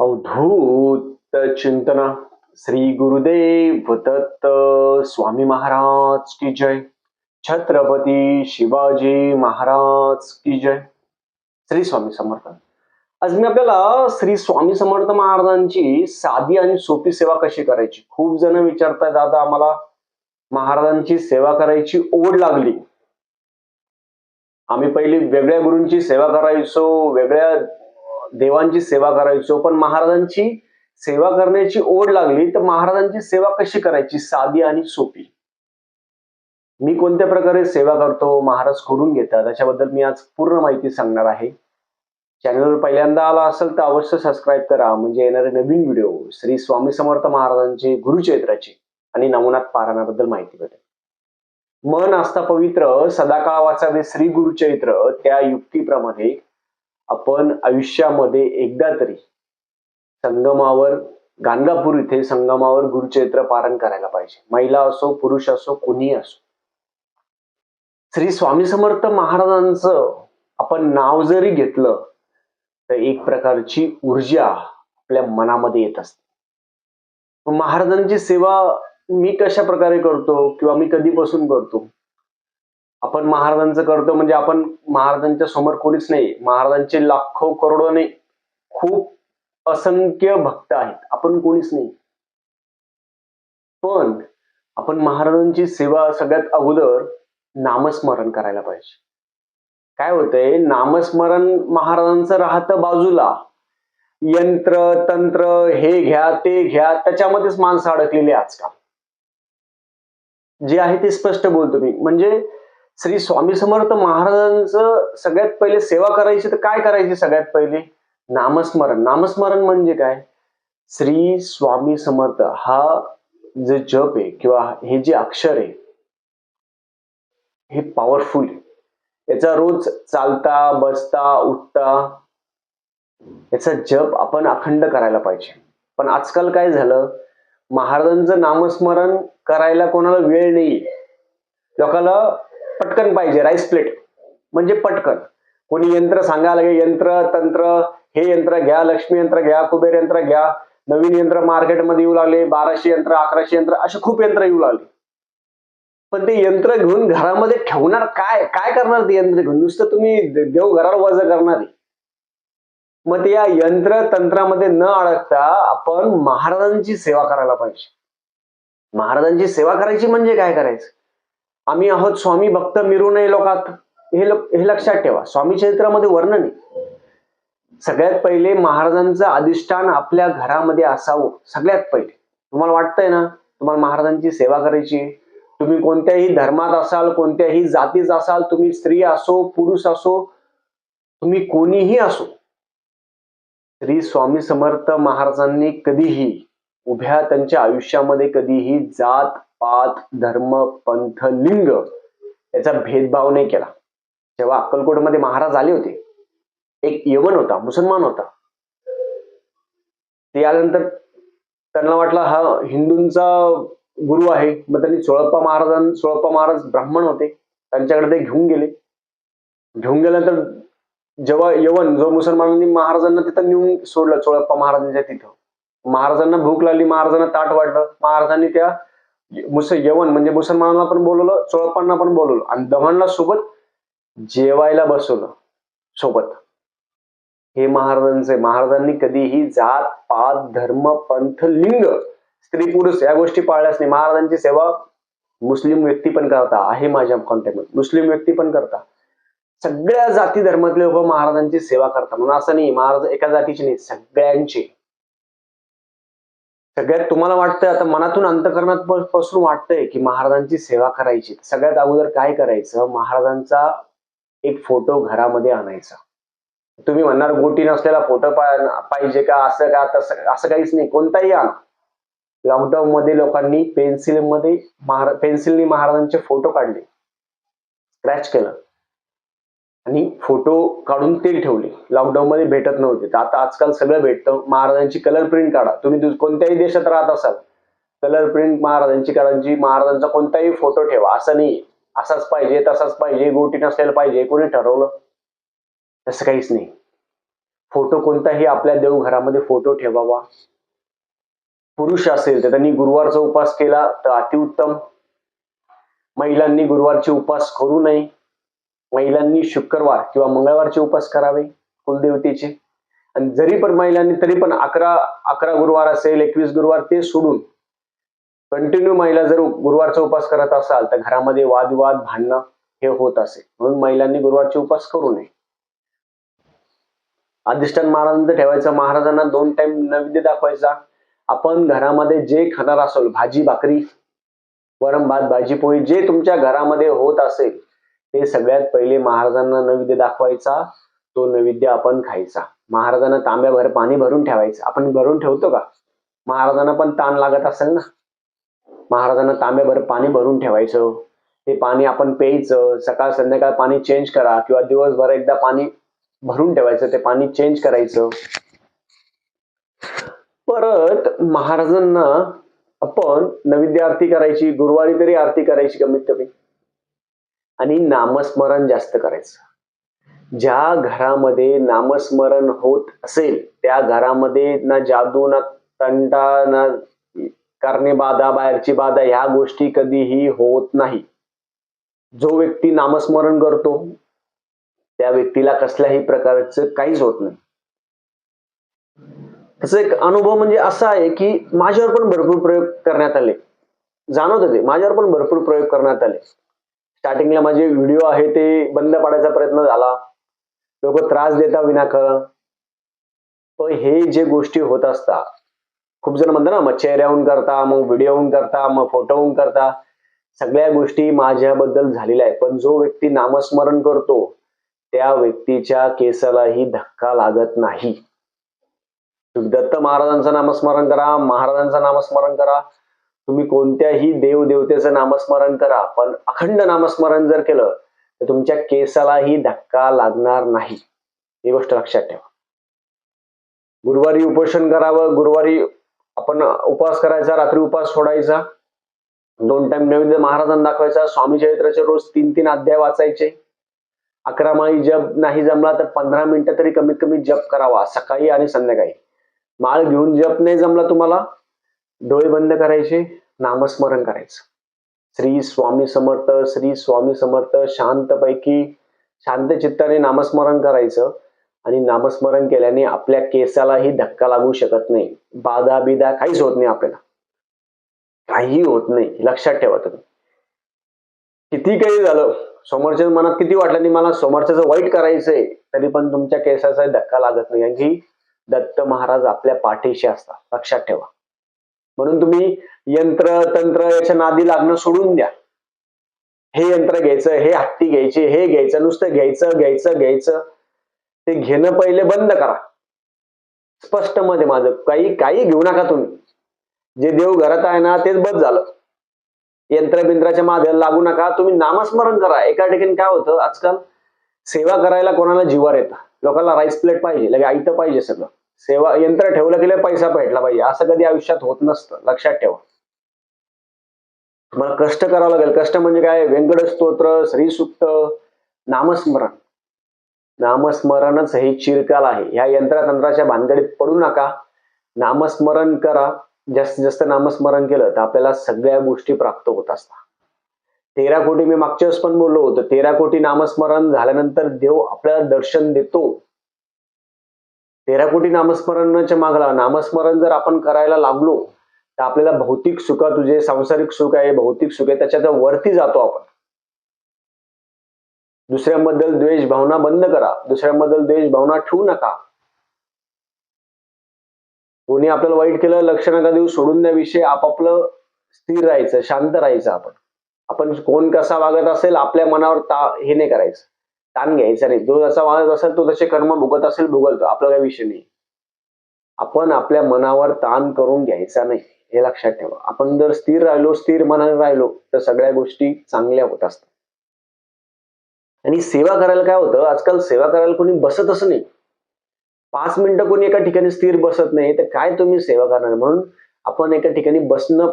अवधूत चिंतन श्री गुरुदेव दत्त स्वामी महाराज की जय। छत्रपती शिवाजी महाराज की जय। श्री स्वामी समर्थ। आज मी आपल्याला श्री स्वामी समर्थ महाराजांची साधी आणि सोपी सेवा कशी करायची? खूप जण विचारताय दादा आम्हाला महाराजांची सेवा करायची ओढ लागली. आम्ही पहिली वेगळ्या गुरूंची सेवा करायचो वेगळ्या देवांची सेवा करायचो. पण महाराजांची सेवा करण्याची ओढ लागली तर महाराजांची सेवा कशी करायची? साधी आणि सोपी. मी कोणत्या प्रकारे सेवा करतो महाराज करून घेतात त्याच्याबद्दल मी आज पूर्ण माहिती सांगणार आहे. चॅनलवर पहिल्यांदा आला असेल तर अवश्य सबस्क्राईब करा म्हणजे येणारे नवीन व्हिडिओ श्री स्वामी समर्थ महाराजांचे गुरुचरित्राची आणि नमुनात पारायणाबद्दल माहिती भेटेल. मन असता पवित्र सदाकाळ वाचावे श्री गुरुचरित्र त्या युक्तीप्रमाणे आपण आयुष्यामध्ये एकदा तरी संगमावर गाणगापूर इथे संगमावर गुरुचरित्र पारण करायला पाहिजे. महिला असो पुरुष असो कुणी असो. श्री स्वामी समर्थ महाराजांचं आपण नाव जरी घेतलं तर एक प्रकारची ऊर्जा आपल्या मनामध्ये येत असते. महाराजांची सेवा मी कशा प्रकारे करतो किंवा मी कधीपासून करतो? आपण महाराजांचं करतो म्हणजे आपण महाराजांच्या समोर कोणीच नाही. महाराजांचे लाखो करोडोने नाही. खूप असंख्य भक्त आहेत. आपण कोणीच नाही. पण आपण महाराजांची सेवा सगळ्यात अगोदर नामस्मरण करायला पाहिजे. काय होतंय? नामस्मरण महाराजांचं राहतं बाजूला. यंत्र तंत्र हे घ्या ते घ्या त्याच्यामध्येच माणसं अडकलेली आजकाल. जे आहे ते स्पष्ट बोलतो मी. म्हणजे श्री स्वामी समर्थ महाराजांचं सगळ्यात पहिले सेवा करायची तर काय करायची सगळ्यात पहिले? नामस्मरण. नामस्मरण म्हणजे काय? श्री स्वामी समर्थ हा जे जप आहे किंवा हे जे अक्षर आहे हे पॉवरफुल आहे. याचा रोज चालता बसता उठता याचा जप आपण अखंड करायला पाहिजे. पण आजकाल काय झालं? महाराजांचं नामस्मरण करायला कोणाला वेळ नाही. लोकाला पटकन पाहिजे राईस प्लेट म्हणजे पटकन. कोणी यंत्र सांगायला लागेल यंत्र तंत्र हे यंत्र घ्या लक्ष्मी यंत्र घ्या कुबेर यंत्र घ्या नवीन यंत्र मार्केटमध्ये येऊ लागले बाराशे यंत्र अकराशे यंत्र असे खूप यंत्र येऊ लागले. पण ते यंत्र घेऊन घरामध्ये ठेवणार काय? काय करणार ते यंत्र घेऊन? नुसतं तुम्ही देव घराला वज करणार मग ते या यंत्र तंत्रामध्ये न अडकता आपण महाराजांची सेवा करायला पाहिजे. महाराजांची सेवा करायची म्हणजे काय करायचं? आम्ही आहोत स्वामी भक्त मिरू नये लोकात. हे हे लक्षात ठेवा स्वामी चरित्रामध्ये वर्णन आहे. सगळ्यात पहिले महाराजांचं अधिष्ठान आपल्या घरामध्ये असावं सगळ्यात पहिले. तुम्हाला वाटतंय ना? तुम्हाला महाराजांची सेवा करायची तुम्ही कोणत्याही धर्मात असाल कोणत्याही जातीत असाल तुम्ही स्त्री असो पुरुष असो तुम्ही कोणीही असो श्री स्वामी समर्थ महाराजांनी कधीही उभ्या त्यांच्या आयुष्यामध्ये कधीही जात पात धर्म पंथ लिंग याचा भेदभाव नाही केला. जेव्हा अक्कलकोटमध्ये महाराज आले होते एक यवन होता मुसलमान होता. ते आल्यानंतर त्यांना वाटलं हा हिंदूंचा गुरु आहे. मग त्यांनी सोळप्पा महाराजां सोळप्पा महाराज ब्राह्मण होते. त्यांच्याकडे ते घेऊन गेले. घेऊन गेल्यानंतर जेव्हा यवन जो मुसलमानांनी महाराजांना तिथं नेऊन सोडलं सोळप्पा महाराजांच्या तिथं. महाराजांना भूक लागली महाराजांना ताट वाटलं. महाराजांनी त्या मुस यवन म्हणजे मुसलमानांना पण बोलवलं चोळपांना पण बोलवलं. आणि दमांना सोबत जेवायला बसवलं सोबत. हे महाराजांचे महाराजांनी कधीही जात पात धर्म पंथ लिंग स्त्री पुरुष या गोष्टी पाळल्याच नाही. महाराजांची सेवा मुस्लिम व्यक्ती पण करता आहे माझ्या कॉन्टॅक्ट मुस्लिम व्यक्ती पण करता. सगळ्या जाती धर्मातले लोक महाराजांची सेवा करतात म्हणून असं नाही महाराज एका जातीची नाही सगळ्यांची. सगळ्यात तुम्हाला वाटतंय आता मनातून अंतकरणात पासून वाटतंय की महाराजांची सेवा करायची. सगळ्यात अगोदर काय करायचं? महाराजांचा एक फोटो घरामध्ये आणायचा. तुम्ही म्हणणार गोटी नसलेला फोटो पाहिजे का? असं का? तसं असं काहीच नाही. कोणताही आणा. लॉकडाऊन मध्ये लोकांनी पेन्सिलमध्ये महारा पेन्सिलनी महाराजांचे फोटो काढले. स्क्रॅच केलं. आणि फोटो काढून ते ठेवले. लॉकडाऊन मध्ये भेटत नव्हते. तर आता आजकाल सगळं भेटतं. महाराजांची कलर प्रिंट काढा. तुम्ही कोणत्याही देशात राहत असाल कलर प्रिंट महाराजांची काढायची महाराजांचा कोणताही फोटो ठेवा. असं नाही असाच पाहिजे तसाच पाहिजे. गोटी नसलेला पाहिजे. कोणी ठरवलं? तसं काहीच नाही. फोटो कोणताही आपल्या देवघरामध्ये फोटो ठेवावा. पुरुष असेल तर त्यांनी गुरुवारचा उपास केला तर अतिउत्तम. महिलांनी गुरुवारची उपवास करू नये. महिलांनी शुक्रवार किंवा मंगळवारचे उपास करावे कुलदेवतेचे. आणि जरी पण महिलांनी तरी पण अकरा अकरा गुरुवार असेल एकवीस गुरुवार ते सोडून कंटिन्यू महिला जर गुरुवारचा उपवास करत असाल तर घरामध्ये वादविवाद भांडणं हे होत असेल म्हणून महिलांनी गुरुवारचे उपवास करू नये. अधिष्ठान महाराजांचं ठेवायचं महाराजांना दोन टाइम नैवेद्य दाखवायचा. आपण घरामध्ये जे खाणार असेल भाजी भाकरी वरम भात भाजी पोळी जे तुमच्या घरामध्ये होत असेल ते सगळ्यात पहिले महाराजांना नैवेद्य दाखवायचा तो नैवेद्य आपण खायचा. महाराजांना तांब्याभर पाणी भरून ठेवायचं. आपण भरून ठेवतो का? महाराजांना पण ताण लागत असेल ना? महाराजांना तांब्याभर पाणी भरून ठेवायचं. ते पाणी आपण प्यायचं. सकाळ संध्याकाळ पाणी चेंज करा किंवा दिवसभर एकदा पाणी भरून ठेवायचं ते पाणी चेंज करायचं. परत महाराजांना आपण नैवेद्य आरती करायची गुरुवारी तरी आरती करायची कमीत कमी. आणि नामस्मरण जास्त करायचं. ज्या घरामध्ये नामस्मरण होत असेल त्या घरामध्ये ना जादू ना तंटा ना करणे बाधा बाहेरची बाधा ह्या गोष्टी कधीही होत नाही. जो व्यक्ती नामस्मरण करतो त्या व्यक्तीला कसल्याही प्रकारचं काहीच होत नाही. त्याचा एक अनुभव म्हणजे असा आहे की माझ्यावर पण भरपूर प्रयोग करण्यात आले. जाणवत होते माझ्यावर पण भरपूर प्रयोग करण्यात आले. स्टार्टिंगला माझे व्हिडिओ आहे ते बंद पाडायचा प्रयत्न झाला. लोक त्रास देता विनाकारण पण हे जे गोष्टी होत असतात खूप जण म्हणतात ना मग चेहऱ्याहून करता मग व्हिडिओहून करता मग फोटोहून करता सगळ्या गोष्टी माझ्याबद्दल झालेल्या आहे पण जो व्यक्ती नामस्मरण करतो त्या व्यक्तीच्या केसालाही धक्का लागत नाही. दत्त महाराजांचं नामस्मरण करा महाराजांचं नामस्मरण करा. तुम्ही कोणत्याही देव देवतेचं नामस्मरण करा पण अखंड नामस्मरण जर केलं तर तुमच्या केसालाही धक्का लागणार नाही. ही गोष्ट लक्षात ठेवा. गुरुवारी उपोषण करावं गुरुवारी आपण उपवास करायचा रात्री उपवास सोडायचा दोन टाइम नैवेद्य महाराजांना दाखवायचा स्वामी चरित्राचे रोज तीन तीन अध्याय वाचायचे. अकरा माळी जप नाही जमला तर पंधरा मिनिटं तरी कमीत कमी जप करावा सकाळी आणि संध्याकाळी. माळ घेऊन जप नाही जमला तुम्हाला डोळे बंद करायचे नामस्मरण करायचं. श्री स्वामी समर्थ श्री स्वामी समर्थ शांतपैकी शांत चित्ताने नामस्मरण करायचं आणि नामस्मरण केल्याने आपल्या केसालाही धक्का लागू शकत नाही. बाधा बिदा काहीच होत नाही आपल्याला. काहीही होत नाही. लक्षात ठेवा तुम्ही. किती काही झालं. समोरच्या मनात किती वाटलं नाही मला. समोरच्याचं वाईट करायचंय. तरी पण तुमच्या केसाचा धक्का लागत नाही. कारण की दत्त महाराज आपल्या पाठीशी असतात. लक्षात ठेवा. म्हणून तुम्ही यंत्र तंत्र याच्या नादी लागणं सोडून द्या. हे यंत्र घ्यायचं हे हत्ती घ्यायची हे घ्यायचं नुसतं घ्यायचं घ्यायचं घ्यायचं. ते घेणं पहिले बंद करा. स्पष्टमध्ये माझं. काही काही घेऊ नका तुम्ही. जे देव घरात आहे ना तेच बस झालं. यंत्र बिंत्राच्या लागू नका. तुम्ही नामस्मरण करा. एका ठिकाणी काय होतं आजकाल सेवा करायला कोणाला जीवार येतं. लोकांना राईस प्लेट पाहिजे लगे आयतं पाहिजे सगळं. सेवा यंत्र ठेवलं गेलं पैसा भेटला पाहिजे असं कधी आयुष्यात होत नसतं. लक्षात ठेवा. तुम्हाला कष्ट करावं लागेल. कष्ट म्हणजे काय? व्यंकट स्तोत्र श्रीसुक्त नामस्मरण. नामस्मरणच हे चिरकाल आहे. ह्या यंत्रतंत्राच्या भानगडीत पडू नका. नामस्मरण करा. जास्तीत जास्त नामस्मरण केलं तर आपल्याला सगळ्या गोष्टी प्राप्त होत असतात. तेरा कोटी मी मागच्या वेळेस पण बोललो होतो. तेरा कोटी नामस्मरण झाल्यानंतर देव आपल्याला दर्शन देतो. तेरा कोटी नामस्मरणाच्या मागला. नामस्मरण जर आपण करायला लागलो तर आपल्याला भौतिक सुख तुझे सांसारिक सुख आहे भौतिक सुख आहे त्याच्या वरती जातो आपण. दुसऱ्याबद्दल द्वेष भावना बंद करा. दुसऱ्याबद्दल द्वेष भावना ठेवू नका. कोणी आपल्याला वाईट केलं लक्ष नका देऊ. सोडून द्याविषयी आपापलं स्थिर राहायचं शांत राहायचं आपण. आपण कोण कसा वागत असेल आपल्या मनावर ता हे नाही करायचं. ताण घ्यायचा नाही. जो जसा वागत असेल तो तसे कर्म भुगत असेल भुगलतो. आपला काही विषय नाही. आपण आपल्या मनावर ताण करून घ्यायचा नाही. हे लक्षात ठेवा. आपण जर स्थिर राहिलो स्थिर मनाने राहिलो तर सगळ्या गोष्टी चांगल्या होत असतात. आणि सेवा करायला काय होतं? आजकाल सेवा करायला कोणी बसतच नाही. पाच मिनिटं कोणी एका ठिकाणी स्थिर बसत नाही. तर काय तुम्ही सेवा करणार? म्हणून आपण एका ठिकाणी बसणं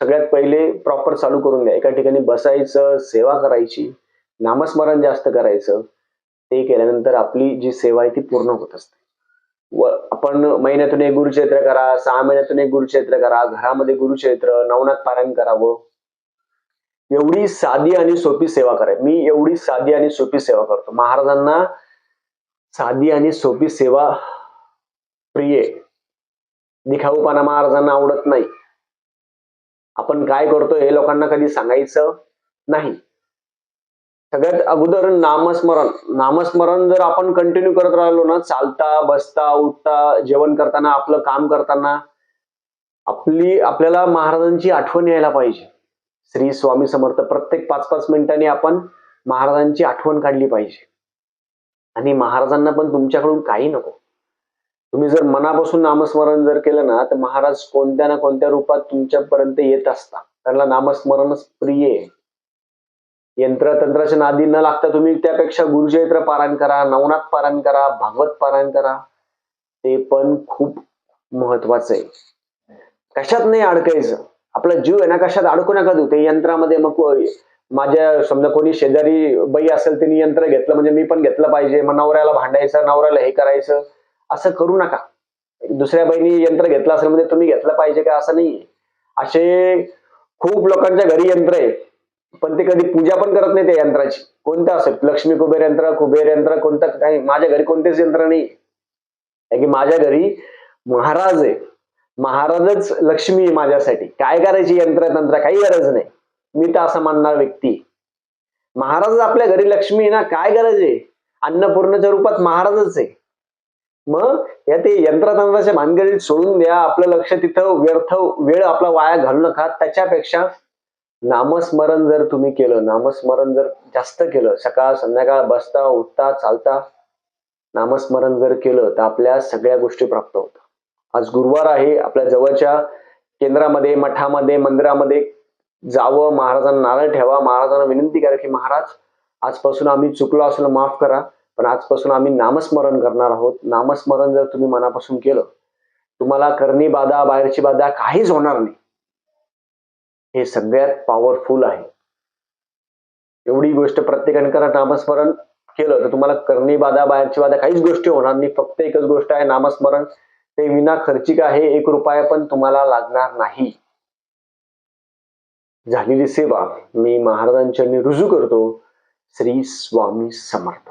सगळ्यात पहिले प्रॉपर चालू करून द्या एका ठिकाणी बसायचं सेवा करायची. नामस्मरण जास्त करायचं ते केल्यानंतर आपली जी सेवा आहे ती पूर्ण होत असते. व आपण महिन्यातून एक गुरुक्षेत्र करा सहा महिन्यातून एक गुरुक्षेत्र करा घरामध्ये गुरुक्षेत्र नवनाथ पारायण करावं. एवढी साधी आणि सोपी सेवा करायची. मी एवढी साधी आणि सोपी सेवा करतो. महाराजांना साधी आणि सोपी सेवा प्रिय दिखाऊपणा महाराजांना आवडत नाही. आपण काय करतो हे लोकांना कधी सांगायचं नाही. सगळ्यात अगोदर नामस्मरण. नामस्मरण जर आपण कंटिन्यू करत राहिलो ना चालता बसता उठता जेवण करताना आपलं काम करताना आपली आपल्याला महाराजांची आठवण यायला पाहिजे. श्री स्वामी समर्थ प्रत्येक पाच पाच मिनिटांनी आपण महाराजांची आठवण काढली पाहिजे. आणि महाराजांना पण तुमच्याकडून काही नको. तुम्ही जर मनापासून नामस्मरण जर केलं ना तर महाराज कोणत्या ना कोणत्या रूपात तुमच्यापर्यंत येत असता त्यांना नामस्मरणच प्रिय आहे. यंत्र तंत्राच्या नादी न लागता तुम्ही त्यापेक्षा गुरुचरित्र पारायण करा नवनाथ पारायण करा भागवत पारायण करा. ते पण खूप महत्वाचं आहे. कशात नाही अडकायचं. आपला जीव आहे ना कशात अडकू नका देऊ. ते यंत्रामध्ये मग माझ्या समजा कोणी शेजारी बाई असेल तिने यंत्र घेतलं म्हणजे मी पण घेतलं पाहिजे. मग नवऱ्याला भांडायचं नवऱ्याला हे करायचं असं करू नका. दुसऱ्या बहिणी यंत्र घेतलं असेल म्हणजे तुम्ही घेतलं पाहिजे का? असं नाही असे खूप लोकांच्या घरी यंत्र आहे. पण ते कधी पूजा पण करत नाही त्या यंत्राची. कोणतं असेल लक्ष्मी कुबेर यंत्र कुबेर यंत्र कोणतं काही? माझ्या घरी कोणतेच यंत्र नाही. की माझ्या घरी महाराज आहे. महाराजच लक्ष्मी आहे माझ्यासाठी. काय करायची यंत्र तंत्र? काही गरज नाही. मी तर असं मानणार व्यक्ती महाराज आपल्या घरी लक्ष्मी आहे ना काय गरज आहे? अन्नपूर्णाच्या रूपात महाराजच आहे. मग या ते यंत्रतंत्राच्या भानगडीत सोडून द्या. आपलं लक्ष तिथं व्यर्थ वेळ आपला वाया घालू नका. त्याच्यापेक्षा नामस्मरण जर तुम्ही केलं नामस्मरण जर जास्त केलं सकाळ संध्याकाळ बसता उठता चालता नामस्मरण जर केलं तर आपल्या सगळ्या गोष्टी प्राप्त होतात. आज गुरुवार आहे आपल्या जवळच्या केंद्रामध्ये मठामध्ये मंदिरामध्ये जावं महाराजांना नारळ ठेवा महाराजांना विनंती करा की महाराज आजपासून आम्ही चुकलो असलं माफ करा पण आजपासून आम्ही नामस्मरण करणार आहोत. नामस्मरण जर तुम्ही मनापासून केलं तुम्हाला करणी बाधा बाहेरची बाधा काहीच होणार नाही. हे सगळ्यात पॉवरफुल आहे. एवढी गोष्ट प्रत्येकाने करा नामस्मरण केलं तर तुम्हाला करणी बाधा बाहेरची बाधा काहीच गोष्टी होणार नाही. फक्त एकच गोष्ट आहे नामस्मरण. ते विना खर्चिक आहे एक रुपया पण तुम्हाला लागणार नाही. झालेली सेवा मी महाराजांच्या रुजू करतो. श्री स्वामी समर्थ.